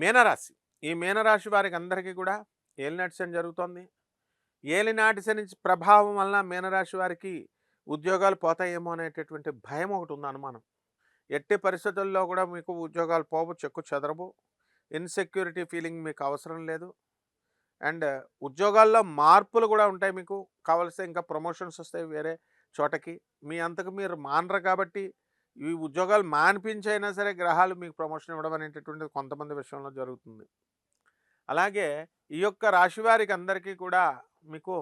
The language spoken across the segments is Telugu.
మీనరాశి. ఈ మీనరాశి వారికి అందరికీ కూడా ఏలినాటి శని జరుగుతోంది. ఏలినాటి శని ప్రభావం వలన మీనరాశి వారికి ఉద్యోగాలు పోతాయేమో అనేటటువంటి భయం ఒకటి ఉంది అనుమానం. ఎట్టి పరిస్థితుల్లో కూడా మీకు ఉద్యోగాలు పోవు చెక్కు చెదరవు. ఇన్సెక్యూరిటీ ఫీలింగ్ మీకు అవసరం లేదు. అండ్ ఉద్యోగాల్లో మార్పులు కూడా ఉంటాయి మీకు. కావలసిన ఇంకా ప్రమోషన్స్ వస్తాయి వేరే చోటకి. మీ అంతకు మీరు మానరు కాబట్టి ఈ ఉద్యోగాలు మానిపించైనా సరే గ్రహాలు మీకు ప్రమోషన్ ఇవ్వడం అనేటటువంటిది కొంతమంది విషయంలో జరుగుతుంది. అలాగే ఈ యొక్క రాశి వారికి అందరికీ కూడా మీకు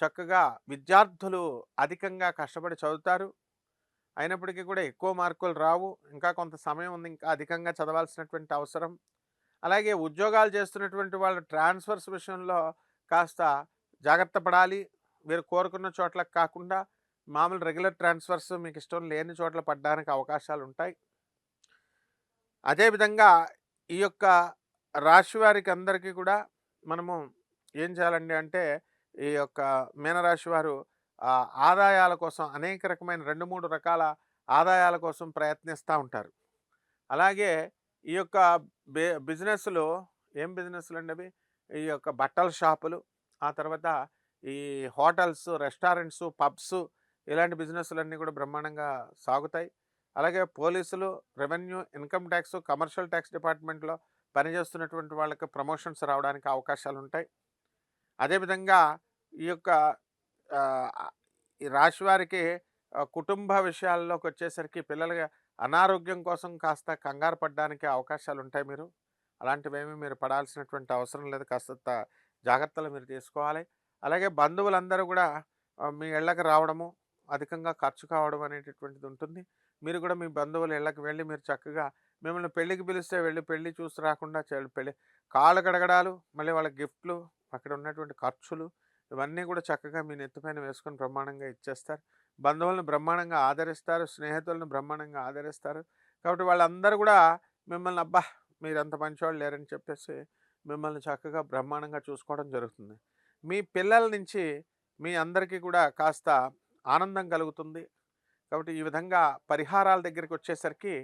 చక్కగా విద్యార్థులు అధికంగా కష్టపడి చదువుతారు. అయినప్పటికీ కూడా ఎక్కువ మార్కులు రావు. ఇంకా కొంత సమయం ఉంది. ఇంకా అధికంగా చదవాల్సినటువంటి అవసరం. అలాగే ఉద్యోగాలు చేస్తున్నటువంటి వాళ్ళు ట్రాన్స్ఫర్స్ విషయంలో కాస్త జాగ్రత్త పడాలి. మీరు కోరుకున్న చోట్లకు కాకుండా మామూలు రెగ్యులర్ ట్రాన్స్ఫర్స్ మీకు ఇష్టం లేని చోట్ల పడడానికి అవకాశాలు ఉంటాయి అదేవిధంగా ఈ యొక్క రాశి వారికి అందరికీ కూడా మనము ఏం చేయాలండి అంటే ఈ యొక్క మీనరాశి వారు ఆదాయాల కోసం అనేక రకమైన రెండు మూడు రకాల ఆదాయాల కోసం ప్రయత్నిస్తూ ఉంటారు. అలాగే ఈ యొక్క బిజినెస్లు ఏం బిజినెస్లు అండి అవి? ఈ యొక్క బట్టల షాపులు ఆ తర్వాత ఈ హోటల్స్ రెస్టారెంట్స్ పబ్స్ ఇలాంటి బిజినెస్లన్నీ కూడా బ్రహ్మాండంగా సాగుతాయి. అలాగే పోలీసులు revenue income tax commercial tax డిపార్ట్మెంట్లో పనిచేస్తున్నటువంటి వాళ్ళకి ప్రమోషన్స్ రావడానికి అవకాశాలు ఉంటాయి అదేవిధంగా ఈ యొక్క ఈ రాశి వారికి కుటుంబ విషయాల్లోకి వచ్చేసరికి పిల్లలకి అనారోగ్యం కోసం కాస్త కంగారు పడడానికి అవకాశాలు ఉంటాయి మీరు. అలాంటివేమీ మీరు పడాల్సినటువంటి అవసరం లేదు. కాస్త జాగ్రత్తలు మీరు తీసుకోవాలి. అలాగే బంధువులందరూ కూడా మీ ఇళ్ళకి రావడము అధికంగా ఖర్చు కావడం అనేటటువంటిది ఉంటుంది మీరు కూడా మీ బంధువులు ఇళ్ళకి వెళ్ళి మీరు చక్కగా మిమ్మల్ని పెళ్ళికి పిలిస్తే వెళ్ళి పెళ్ళి చూసి రాకుండా పెళ్ళి కాళ్ళు కడగడాలు మళ్ళీ వాళ్ళ గిఫ్ట్లు అక్కడ ఉన్నటువంటి ఖర్చులు ఇవన్నీ కూడా చక్కగా మీ నెత్తిపైన వేసుకొని బ్రహ్మాండంగా ఇచ్చేస్తారు. బంధువులను బ్రహ్మాండంగా ఆదరిస్తారు స్నేహితులను బ్రహ్మాండంగా ఆదరిస్తారు. కాబట్టి వాళ్ళందరూ కూడా మిమ్మల్ని అబ్బా! మీరు అంత మంచివాళ్ళు లేరని చెప్పేసి మిమ్మల్ని చక్కగా బ్రహ్మాండంగా చూసుకోవడం జరుగుతుంది. మీ పిల్లల నుంచి మీ అందరికీ కూడా కాస్త ఆనందం కలుగుతుంది. కాబట్టి ఈ విధంగా పరిహారాల దగ్గరికి వచ్చేసరికి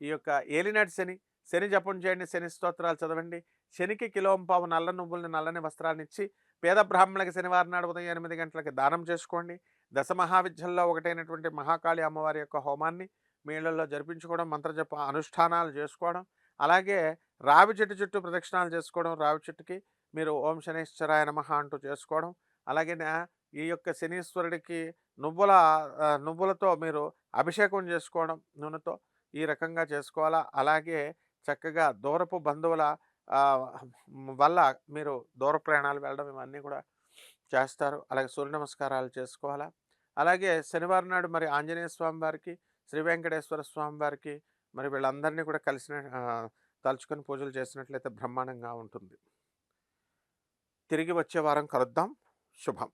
ఈ యొక్క ఏలినాటి శని శని జపం చేయండి శని స్తోత్రాలు చదవండి. శనికి కిలోంపావు నల్ల నువ్వుల్ని నల్లని వస్త్రాన్ని ఇచ్చి పేద బ్రాహ్మణులకి శనివారం నాడు ఉదయం ఎనిమిది గంటలకి దానం చేసుకోండి. దశ మహావిద్యల్లో ఒకటైనటువంటి మహాకాళి అమ్మవారి యొక్క హోమాన్ని మీ ఇళ్ళలో జరిపించుకోవడం మంత్రజప అనుష్ఠానాలు చేసుకోవడం అలాగే రావి చెట్టు చుట్టూ ప్రదక్షిణాలు చేసుకోవడం రావి చెట్టుకి మీరు ఓం శనేశ్వరాయ నమః అంటూ చేసుకోవడం అలాగే ఈ యొక్క శనీశ్వరుడికి నువ్వుల నువ్వులతో మీరు అభిషేకం చేసుకోవడం నూనెతో ఈ రకంగా చేసుకోవాలా? అలాగే చక్కగా దూరపు బంధువుల వల్ల మీరు దూర ప్రయాణాలు వెళ్ళడం ఇవన్నీ కూడా చేస్తారు. అలాగే సూర్య నమస్కారాలు చేసుకోవాలా? అలాగే శనివారం నాడు మరి ఆంజనేయ స్వామి వారికి శ్రీ వెంకటేశ్వర స్వామి వారికి మరి వీళ్ళందరినీ కూడా కలిసిన తలుచుకొని పూజలు చేసినట్లయితే బ్రహ్మాండంగా ఉంటుంది. తిరిగి వచ్చే వారం కలుద్దాం. శుభం.